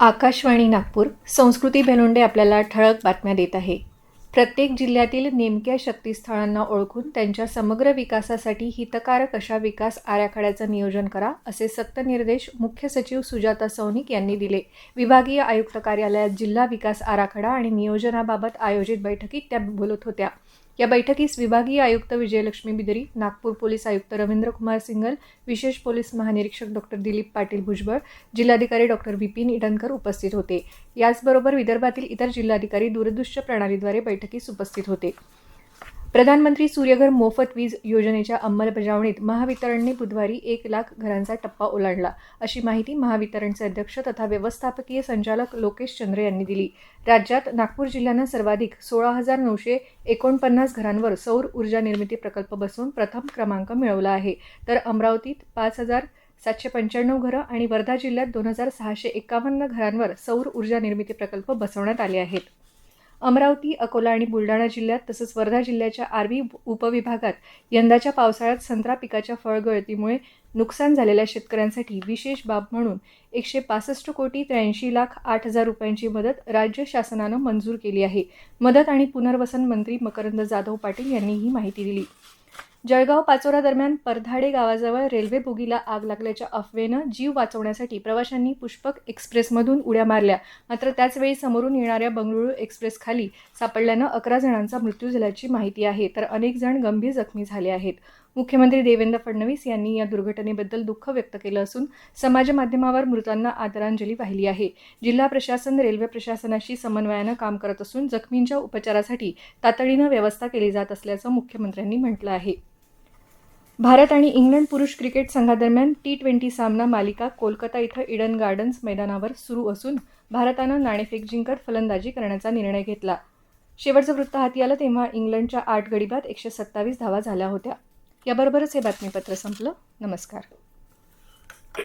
आकाशवाणी नागपूर संस्कृती भेलोंडे आपल्याला ठळक बातम्या देत आहे. प्रत्येक जिल्ह्यातील नेमक्या शक्तीस्थळांना ओळखून त्यांच्या समग्र विकासासाठी हितकारक अशा विकास आराखड्याचं नियोजन करा असे सक्तनिर्देश मुख्य सचिव सुजाता सौनिक यांनी दिले. विभागीय आयुक्त कार्यालयात जिल्हा विकास आराखडा आणि नियोजनाबाबत आयोजित बैठकीत त्या बोलत होत्या. या बैठकीस विभागीय आयुक्त विजयलक्ष्मी बिदरी नागपूर पोलीस आयुक्त रवींद्र कुमार सिंगल विशेष पोलीस महानिरीक्षक डॉक्टर दिलीप पाटील भुजबळ जिल्हाधिकारी डॉक्टर विपिन इटनकर उपस्थित होते. याचबरोबर विदर्भातील इतर जिल्हाधिकारी दूरदृश्य प्रणालीद्वारे बैठकीस उपस्थित होते. प्रधानमंत्री सूर्यघर मोफत वीज योजनेच्या अंमलबजावणीत महावितरणने बुधवारी एक लाख घरांचा टप्पा ओलांडला. अशी माहिती महावितरणचे अध्यक्ष तथा व्यवस्थापकीय संचालक लोकेश चंद्र यांनी दिली. राज्यात नागपूर जिल्ह्यानं सर्वाधिक सोळा हजार नऊशे एकोणपन्नास घरांवर सौर ऊर्जा निर्मिती प्रकल्प बसवून प्रथम क्रमांक मिळवला आहे. तर अमरावतीत पाच हजार सातशे पंच्याण्णव घरं आणि वर्धा जिल्ह्यात दोन हजार सहाशे एकावन्न घरांवर सौर ऊर्जा निर्मिती प्रकल्प बसवण्यात आले आहेत. अमरावती अकोला आणि बुलढाणा जिल्ह्यात तसंच वर्धा जिल्ह्याच्या आर्वी उपविभागात यंदाच्या पावसाळ्यात संत्रा पिकाच्या फळगळतीमुळे नुकसान झालेल्या शेतकऱ्यांसाठी विशेष बाब म्हणून एकशे पासष्ट कोटी त्र्याऐंशी लाख आठ हजार रुपयांची मदत राज्य शासनानं मंजूर केली आहे. मदत आणि पुनर्वसन मंत्री मकरंद जाधव पाटील यांनी ही माहिती दिली. जळगाव पाचोरा दरम्यान परधाडे गावाजवळ रेल्वे बोगीला आग लागल्याच्या अफवेनं जीव वाचवण्यासाठी प्रवाशांनी पुष्पक एक्सप्रेसमधून उड्या मारल्या. मात्र त्याचवेळी समोरून येणाऱ्या बंगळुरू एक्सप्रेस खाली सापडल्यानं अकरा जणांचा मृत्यू झाल्याची माहिती आहे तर अनेक जण गंभीर जखमी झाले आहेत. मुख्यमंत्री देवेंद्र फडणवीस यांनी या दुर्घटनेबद्दल दुःख व्यक्त केलं असून समाजमाध्यमावर मृतांना आदरांजली वाहिली आहे. जिल्हा प्रशासन रेल्वे प्रशासनाशी समन्वयानं काम करत असून जखमींच्या उपचारासाठी तातडीनं व्यवस्था केली जात असल्याचं मुख्यमंत्र्यांनी म्हटलं आहे. भारत आणि इंग्लंड पुरुष क्रिकेट संघादरम्यान टी ट्वेंटी सामना मालिका कोलकाता इथं इडन गार्डन्स मैदानावर सुरू असून भारतानं नाणेफेक जिंकत फलंदाजी करण्याचा निर्णय घेतला. शेवटचं वृत्त हाती आलं तेव्हा इंग्लंडच्या आठ गडी बाद एकशे सत्तावीस धावा झाल्या होत्या. याबरोबरच हे बातमीपत्र संपलं. नमस्कार.